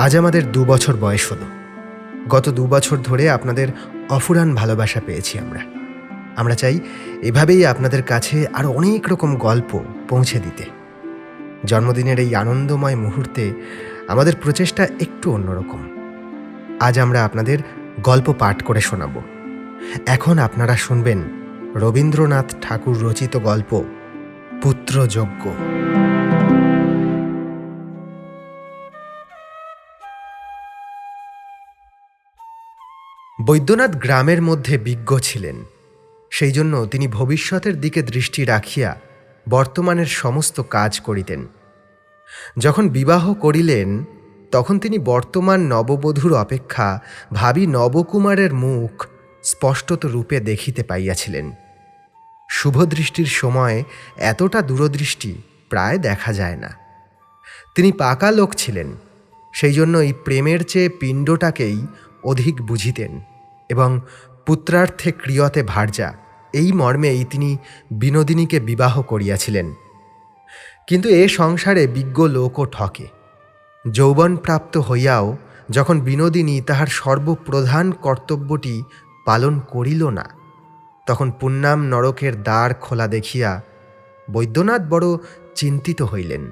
আজ আমাদের দু বছর বয়স হলো। গত দু বছর ধরে আপনাদের অফুরান ভালোবাসা পেয়েছি আমরা। আমরা চাই এভাবেই আপনাদের কাছে আরও অনেক রকম গল্প পৌঁছে দিতে। জন্মদিনের এই আনন্দময় মুহূর্তে আমাদের প্রচেষ্টা একটু অন্যরকম। আজ আমরা আপনাদের গল্প পাঠ করে শোনাব। এখন আপনারা শুনবেন রবীন্দ্রনাথ ঠাকুর রচিত গল্প, পুত্রযজ্ঞ। বৈদ্যনাথ গ্রামের মধ্যে বিজ্ঞ ছিলেন। সেই জন্য তিনি ভবিষ্যতের দিকে দৃষ্টি রাখিয়া বর্তমানের সমস্ত কাজ করিতেন। যখন বিবাহ করিলেন, তখন তিনি বর্তমান নববধূর অপেক্ষা ভাবি নবকুমারের মুখ স্পষ্টত রূপে দেখিতে পাইয়াছিলেন। শুভদৃষ্টির সময় এতটা দূরদৃষ্টি প্রায় দেখা যায় না। তিনি পাকা লোক ছিলেন, সেই জন্য এই প্রেমের চেয়ে পিণ্ডটাকেই অধিক বুঝিতেন। এবং পুত্রার্থে ক্রিয়তে ভার্যা এই মর্মেই তিনি বিনোদিনীকে বিবাহ করিয়াছিলেন। কিন্তু এ সংসারে বিজ্ঞ লোকও ঠকে। যৌবনপ্রাপ্ত হইয়াও যখন বিনোদিনী তাহার সর্বপ্রধান কর্তব্যটি পালন করিল না, তখন পুণ্যাম নরকের দ্বার খোলা দেখিয়া বৈদ্যনাথ বড় চিন্তিত হইলেন।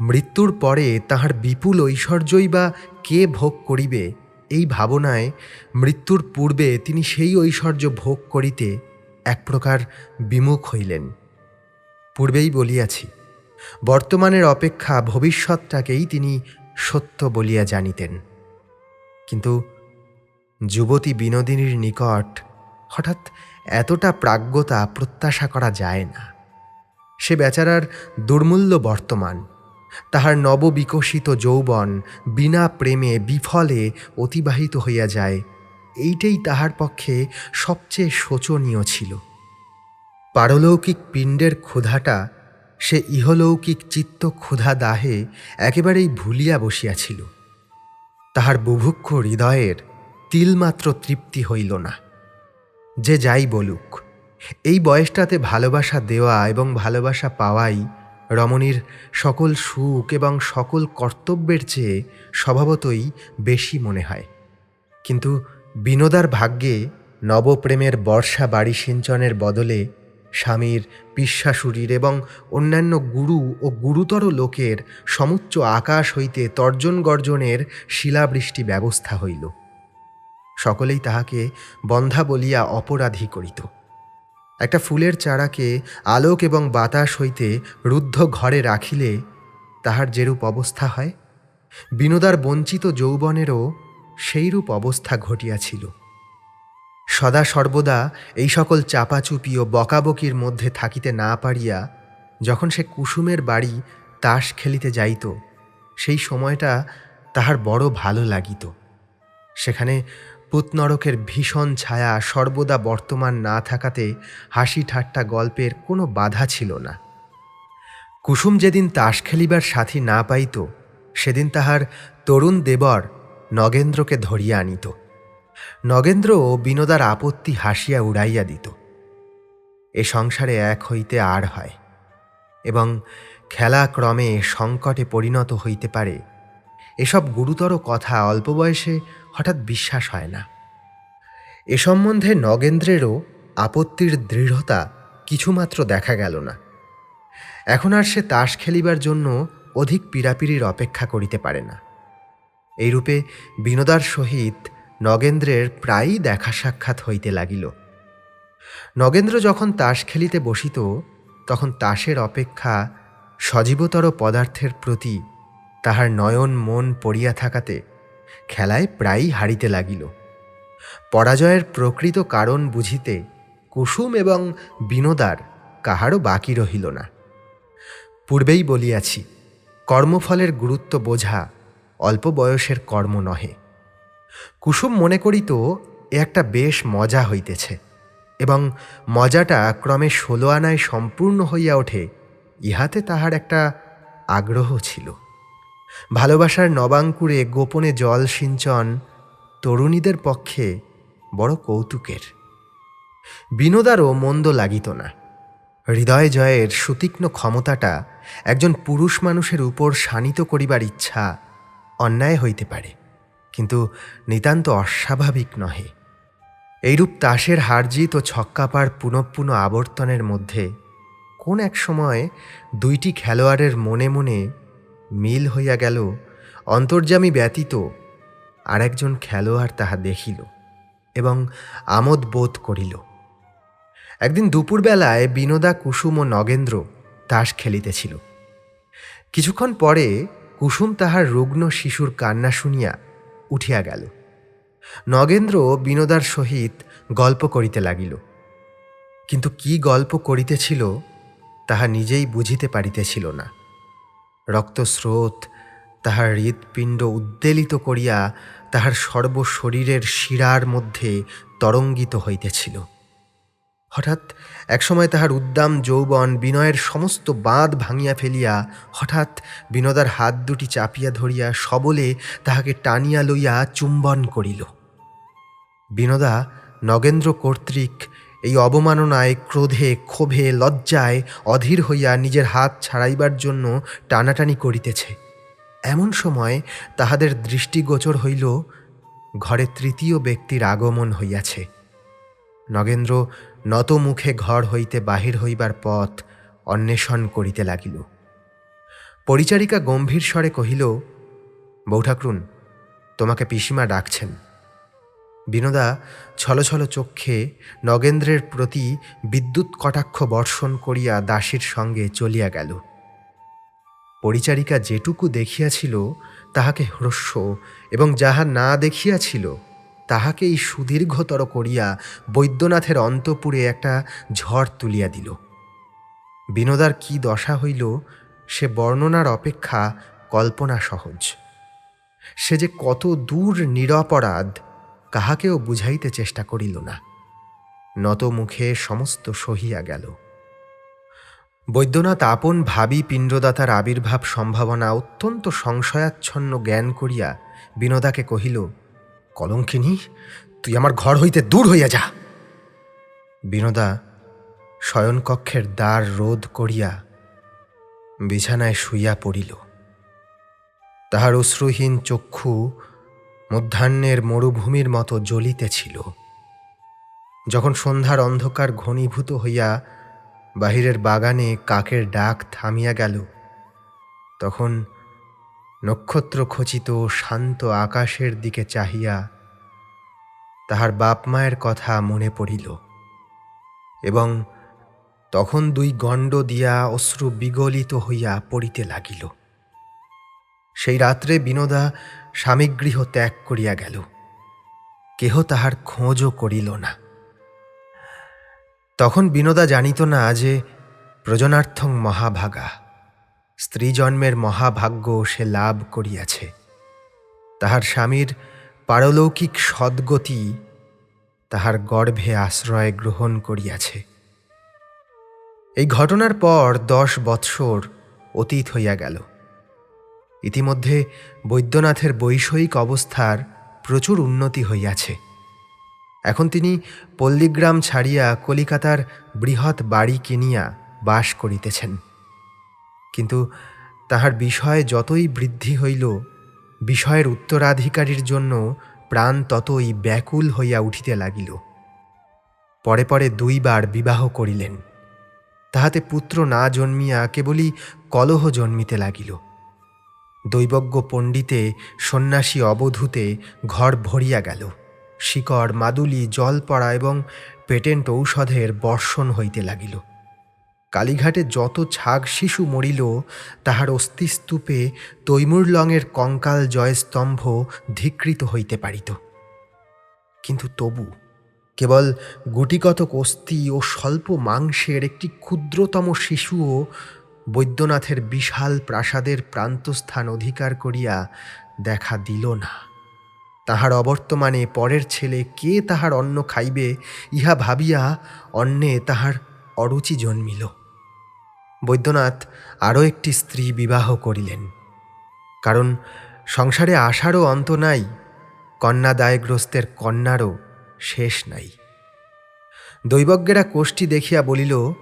মৃত্যুর পরে তাহার বিপুল ঐশ্বর্যই বা কে ভোগ করিবে এই ভাবনায় মৃত্যুর পূর্বে তিনি সেই ঐশ্বর্য ভোগ করিতে এক প্রকার বিমুখ হইলেন। পূর্বেই বলিয়াছি, বর্তমানের অপেক্ষা ভবিষ্যৎটাকেই তিনি সত্য বলিয়া জানিতেন। কিন্তু যুবতী বিনোদিনীর নিকট হঠাৎ এতটা প্রাজ্ঞতা প্রত্যাশা করা যায় না। সে বেচারার দুর্মূল্য বর্তমান। তাহার নববিকশিত যৌবন বিনা প্রেমে বিফলে অতিবাহিত হইয়া যায়। এইটাই তাহার পক্ষে সবচেয়ে শোচনীয় ছিল। পারলৌকিক পিণ্ডের ক্ষুধাটা সে ইহলৌকিক চিত্ত ক্ষুধা দাহে একেবারেই ভুলিয়া বসিয়াছিল। তাহার বুভুক্ষ হৃদয়ের তিলমাত্র তৃপ্তি হইল না। যে যাই বলুক, এই বয়সটাতে ভালোবাসা দেওয়া এবং ভালোবাসা পাওয়াই রমণীর সকল সুখ এবং সকল কর্তব্যের চেয়ে স্বভাবতই বেশি মনে হয়। কিন্তু বিনোদার ভাগ্যে নবপ্রেমের বর্ষা বাড়ি সিঞ্চনের বদলে স্বামীর পিস্বাসুরীর এবং অন্যান্য গুরু ও গুরুতর লোকের সমুচ্চ আকাশ হইতে তর্জন গর্জনের শিলাবৃষ্টি ব্যবস্থা হইল। সকলেই তাহাকে বন্ধা বলিয়া অপরাধী করিত। একটা ফুলের চারাকে আলোক এবং বাতাস হইতে রুদ্ধ ঘরে রাখিলে তাহার যেরূপ অবস্থা হয়, বিনোদার বঞ্চিত যৌবনেরও সেইরূপ অবস্থা ঘটিয়াছিল। সদা সর্বদা এই সকল চাপাচুপি ও বকাবকির মধ্যে থাকিতে না পারিয়া যখন সে কুসুমের বাড়ি তাস খেলিতে যাইত, সেই সময়টা তাহার বড় ভালো লাগিত। সেখানে পুতনরকের ভীষণ ছায়া সর্বদা বর্তমান না থাকাতে হাসি ঠাট্টা গল্পের কোনো বাধা ছিল না। কুসুম যেদিন তাস খেলিবার সাথী না পাইত, সেদিন তাহার তরুণ দেবর নগেন্দ্রকে ধরিয়া আনিত। নগেন্দ্র ও বিনোদার আপত্তি হাসিয়া উড়াইয়া দিত। এ সংসারে এক হইতে আর হয় এবং খেলা ক্রমে সংকটে পরিণত হইতে পারে এসব গুরুতর কথা অল্প বয়সে হঠাৎ বিশ্বাস হয় না। এ সম্বন্ধে নগেন্দ্রেরও আপত্তির দৃঢ়তা কিছুমাত্র দেখা গেল না। এখন আর সে তাস খেলিবার জন্য অধিক পীড়াপিড়ির অপেক্ষা করিতে পারে না। এইরূপে বিনোদার সহিত নগেন্দ্রের প্রায়ই দেখা সাক্ষাৎ হইতে লাগিল। নগেন্দ্র যখন তাস খেলিতে বসিত, তখন তাসের অপেক্ষা সজীবতর পদার্থের প্রতি তাহার নয়ন মন পড়িয়া থাকাতে খেলায় প্রায়ই হারিতে লাগিল। পরাজয়ের প্রকৃত কারণ বুঝিতে কুসুম এবং বিনোদার কাহারও বাকি রহিল না। পূর্বেই বলিয়াছি, কর্মফলের গুরুত্ব বোঝা অল্প বয়সের কর্ম নহে। কুসুম মনে করিত, এ একটা বেশ মজা হইতেছে এবং মজাটা ক্রমে ষোলো আনায় সম্পূর্ণ হইয়া ওঠে, ইহাতে তাহার একটা আগ্রহ ছিল। ভালোবাসার নবাঙ্কুরে গোপনে জল সিঞ্চন তরুণীদের পক্ষে বড় কৌতুকের। বিনোদারও মন্দ লাগিত না। হৃদয় জয়ের সুতীক্ষ্ণ ক্ষমতাটা একজন পুরুষ মানুষের উপর শানিত করিবার ইচ্ছা অন্যায় হইতে পারে, কিন্তু নিতান্ত অস্বাভাবিক নহে। এইরূপ তাসের হারজিত ও ছক্কাপার পুনঃপুন আবর্তনের মধ্যে কোন এক সময় দুইটি খেলোয়াড়ের মনে মনে মিল হইয়া গেল, অন্তর্যামী ব্যতীত আর একজন খেলোয়াড় তাহা দেখিল এবং আমোদ বোধ করিল। একদিন দুপুরবেলায় বিনোদা, কুসুম ও নগেন্দ্র তাস খেলিতেছিল। কিছুক্ষণ পরে কুসুম তাহার রুগ্ন শিশুর কান্না শুনিয়া উঠিয়া গেল। নগেন্দ্র বিনোদার সহিত গল্প করিতে লাগিল। কিন্তু কি গল্প করিতেছিল তাহা নিজেই বুঝিতে পারিতেছিল না। রক্তস্রোত তাহার হৃৎপিণ্ড উদ্বেলিত করিয়া তাহার সর্বশরীরের শিরার মধ্যে তরঙ্গিত হইতেছিল। হঠাৎ একসময় তাহার উদ্দাম যৌবন বিনয়ের সমস্ত বাঁধ ভাঙিয়া ফেলিয়া হঠাৎ বিনোদার হাত দুটি চাপিয়া ধরিয়া সবলে তাহাকে টানিয়া লইয়া চুম্বন করিল। বিনোদা নগেন্দ্র কর্তৃক এই অবমাননায়, ক্রোধে, ক্ষোভে, লজ্জায় অধীর হইয়া নিজের হাত ছাড়াইবার জন্য টানাটানি করিতেছে। এমন সময় তাহাদের দৃষ্টিগোচর হইল, ঘরে তৃতীয় ব্যক্তির আগমন হইয়াছে। নগেন্দ্র নত মুখে ঘর হইতে বাহির হইবার পথ অন্বেষণ করিতে লাগিল। পরিচারিকা গম্ভীর স্বরে কহিল, বৌঠাকরুন, তোমাকে পিসিমা ডাকছেন। বিনোদা ছলছল চক্ষে নগেন্দ্রের প্রতি বিদ্যুৎ কটাক্ষ বর্ষণ করিয়া দাসীর সঙ্গে চলিয়া গেল। পরিচারিকা যেটুকু দেখিয়াছিল, তাহাকে হ্রস্ব এবং যাহা না দেখিয়াছিল, তাহাকেই সুদীর্ঘতর করিয়া বৈদ্যনাথের অন্তপুরে একটা ঝড় তুলিয়া দিল। বিনোদার কি দশা হইল, সে বর্ণনার অপেক্ষা কল্পনা সহজ। সে যে কত দূর নিরপরাধ কাহাকেও বুঝাইতে চেষ্টা করিল না। নত মুখে সমস্ত সহিয়া গেল। বৈদ্যনাথ আপন ভাবি পিণ্ডদাতার আবির্ভাব সম্ভাবনা অত্যন্ত সংশয়াচ্ছন্ন জ্ঞান করিয়া বিনোদাকে কহিল, কলঙ্কিনী, তুই আমার ঘর হইতে দূর হইয়া যা। বিনোদা শয়নকক্ষের দ্বার রোধ করিয়া বিছানায় শুইয়া পড়িল। তাহার অশ্রুহীন চক্ষু মধ্যাহ্নের মরুভূমির মতো জ্বলিতেছিল। যখন সন্ধ্যার অন্ধকার ঘনীভূত হইয়া বাহিরের বাগানে কাকের ডাক থামিয়া গেল, তখন নক্ষত্র খচিত শান্ত আকাশের দিকে চাহিয়া তাহার বাপ মায়ের কথা মনে পড়িল এবং তখন দুই গণ্ড দিয়া অশ্রু বিগলিত হইয়া পড়িতে লাগিল। সেই রাত্রে বিনোদা স্বামীগৃহ ত্যাগ করিয়া গেল। কেহ তাহার খোঁজও করিল না। তখন বিনোদা জানিত না যে প্রজনার্থং মহাভাগা, স্ত্রী জন্মের মহাভাগ্য সে লাভ করিয়াছে। তাহার স্বামীর পারলৌকিক সদ্গতি তাহার গর্ভে আশ্রয় গ্রহণ করিয়াছে। এই ঘটনার পর দশ বৎসর অতীত হইয়া গেল। ইতিমধ্যে বৈদ্যনাথের বৈষয়িক অবস্থার প্রচুর উন্নতি হইয়াছে। এখন তিনি পল্লীগ্রাম ছাড়িয়া কলিকাতার বৃহৎ বাড়ি কিনিয়া বাস করিতেছেন। কিন্তু তাহার বিষয় যতই বৃদ্ধি হইল, বিষয়ের উত্তরাধিকারীর জন্য প্রাণ ততই ব্যাকুল হইয়া উঠিতে লাগিল। পরে পরে দুইবার বিবাহ করিলেন। তাহাতে পুত্র না জন্মিয়া কেবলই কলহ জন্মিতে লাগিল। দৈবজ্ঞ পণ্ডিতে সন্ন্যাসী অবধূতে ঘর ভরিয়া গেল। শিকড়, মাদুলি জল পড়া এবং পেটেন্ট ঔষধের বর্ষণ হইতে লাগিল। কালীঘাটে যত ছাগ শিশু মরিল, তাহার অস্থিস্তূপে তৈমুরলংয়ের কঙ্কাল জয়স্তম্ভ ধিকৃত হইতে পারিত। কিন্তু তবু কেবল গুটিকতক অস্থি ও স্বল্প মাংসের একটি ক্ষুদ্রতম শিশুও বৈদ্যনাথের বিশাল প্রাসাদের প্রান্তস্থান অধিকার করিয়া দেখা দিল না। তাহার অবর্তমানে পরের ছেলে কে তাহার অন্ন খাইবে, ইহা ভাবিয়া অন্নে তাহার অরুচি জন্মিল। বৈদ্যনাথ আরও একটি স্ত্রী বিবাহ করিলেন। কারণ সংসারে আশারও অন্ত নাই, কন্যাদায়গ্রস্তের কন্যারও শেষ নাই। দৈবজ্ঞেরা কোষ্ঠী দেখিয়া বলিল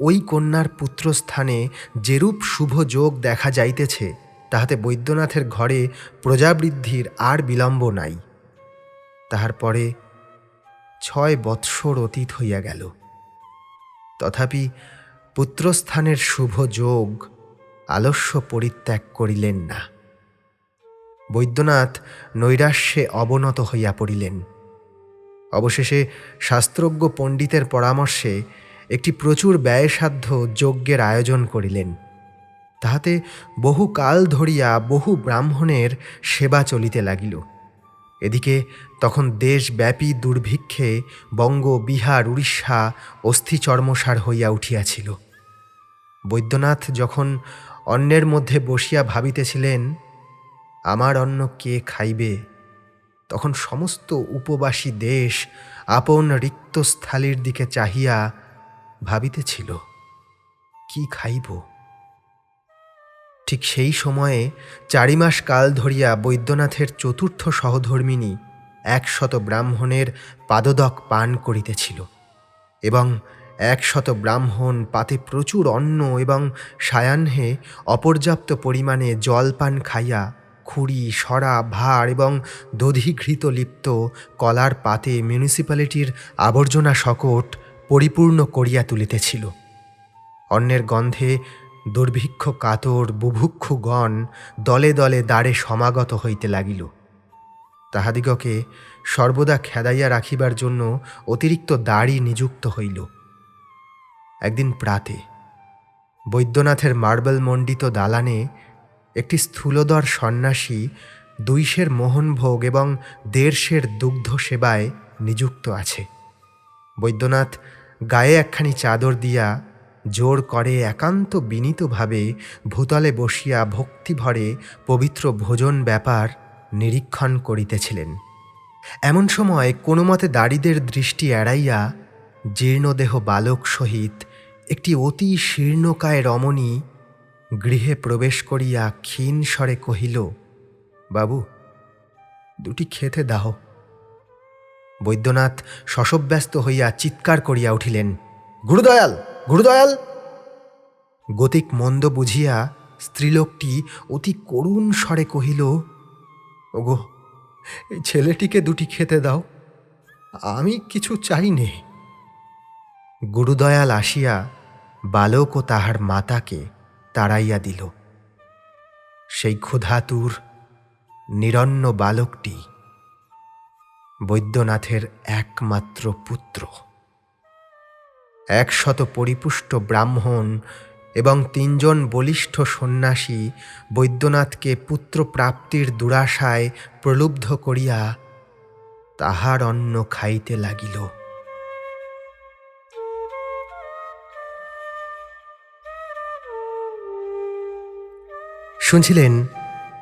ওই কন্যার পুত্রস্থানে যেরূপ শুভ যোগ দেখা যাইতেছে, তাহাতে বৈদ্যনাথের ঘরে প্রজাবৃদ্ধির আর বিলম্ব নাই। তাহার পরে ছয় বৎসর অতীত হইয়া গেল। তথাপি পুত্রস্থানের শুভ যোগ আলস্য পরিত্যাগ করিলেন না। বৈদ্যনাথ নৈরাশ্যে অবনত হইয়া পড়িলেন। অবশেষে শাস্ত্রজ্ঞ পণ্ডিতের পরামর্শে একটি প্রচুর ব্যয়সাধ্য যজ্ঞের আয়োজন করিলেন। তাহাতে বহু কাল ধরিয়া বহু ব্রাহ্মণের সেবা চলিতে লাগিল। এদিকে তখন দেশব্যাপী দুর্ভিক্ষে বঙ্গ, বিহার, উড়িষ্যা অস্থিচর্মসার হইয়া উঠিয়াছিল। বৈদ্যনাথ যখন অন্যের মধ্যে বসিয়া ভাবিতেছিলেন, আমার অন্ন কে খাইবে? তখন সমস্ত উপবাসী দেশ আপন রিক্ত স্থলির দিকে চাহিয়া ভাবিতেছিল, কি খাইব? ঠিক সেই সময়ে চারি মাস কাল ধরিয়া বৈদ্যনাথের চতুর্থ সহধর্মিণী একশত ব্রাহ্মণের পাদদক পান করিতেছিল এবং একশত ব্রাহ্মণ পাতে প্রচুর অন্ন এবং সায়াহ্নে অপর্যাপ্ত পরিমাণে জলপান খাইয়া খুঁড়ি, সরা ভার এবং দধিঘৃত লিপ্ত কলার পাতে মিউনিসিপ্যালিটির আবর্জনা শকট পরিপূর্ণ করিয়া তুলিতেছিল। অন্যের গন্ধে দুর্ভিক্ষ কাতর বুভুক্ষুগণ দলে দলে দ্বারে সমাগত হইতে লাগিল। তাহাদিগকে সর্বদা খেদাইয়া রাখিবার জন্য অতিরিক্ত দাড়ি নিযুক্ত হইল। একদিন প্রাতে বৈদ্যনাথের মার্বেল মণ্ডিত দালানে একটি স্থূলদর সন্ন্যাসী দুইশের মোহনভোগ এবং দেড়শের দুগ্ধ সেবায় নিযুক্ত আছে। বৈদ্যনাথ গায়ে একখানি চাদর দিয়া জোর করে একান্ত বিনীতভাবে ভূতলে বসিয়া ভক্তিভরে পবিত্র ভোজন ব্যাপার নিরীক্ষণ করিতেছিলেন। এমন সময় কোনো মতে দাড়িদের দৃষ্টি এড়াইয়া জীর্ণদেহ বালক সহিত একটি অতি শীর্ণকায় রমণী গৃহে প্রবেশ করিয়া ক্ষীণ স্বরে কহিল, বাবু, দুটি খেতে দাও বৈদ্যনাথ শশব্যস্ত হইয়া চিৎকার করিয়া উঠিলেন, গুরুদয়াল গুরুদয়াল! গতিক মন্দ বুঝিয়া স্ত্রীলোকটি অতি করুণ স্বরে কহিল, ওগো, এই ছেলেটিকে দুটি খেতে দাও, আমি কিছু চাই নে গুরুদয়াল আসিয়া বালক ও তাহার মাতাকে তাড়াইয়া দিল। সেই ক্ষুধাতুর নিরন্ন বালকটি বৈদ্যনাথের একমাত্র পুত্র। একশত পরিপুষ্ট ব্রাহ্মণ এবং তিনজন বলিষ্ঠ সন্ন্যাসী বৈদ্যনাথকে পুত্র প্রাপ্তির দুরাশায় প্রলুব্ধ করিয়া তাহার অন্ন খাইতে লাগিল। শুনছিলেন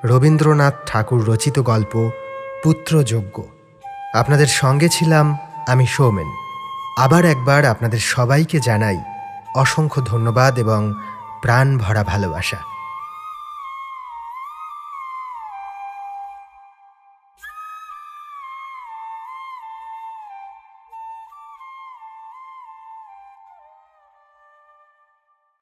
রবীন্দ্রনাথ ঠাকুর রচিত গল্প পুত্রযজ্ঞ। আপনাদের সঙ্গে ছিলাম আমি সৌমেন। আবার একবার আপনাদের সবাইকে জানাই অসংখ্য ধন্যবাদ এবং প্রাণ ভরা ভালোবাসা।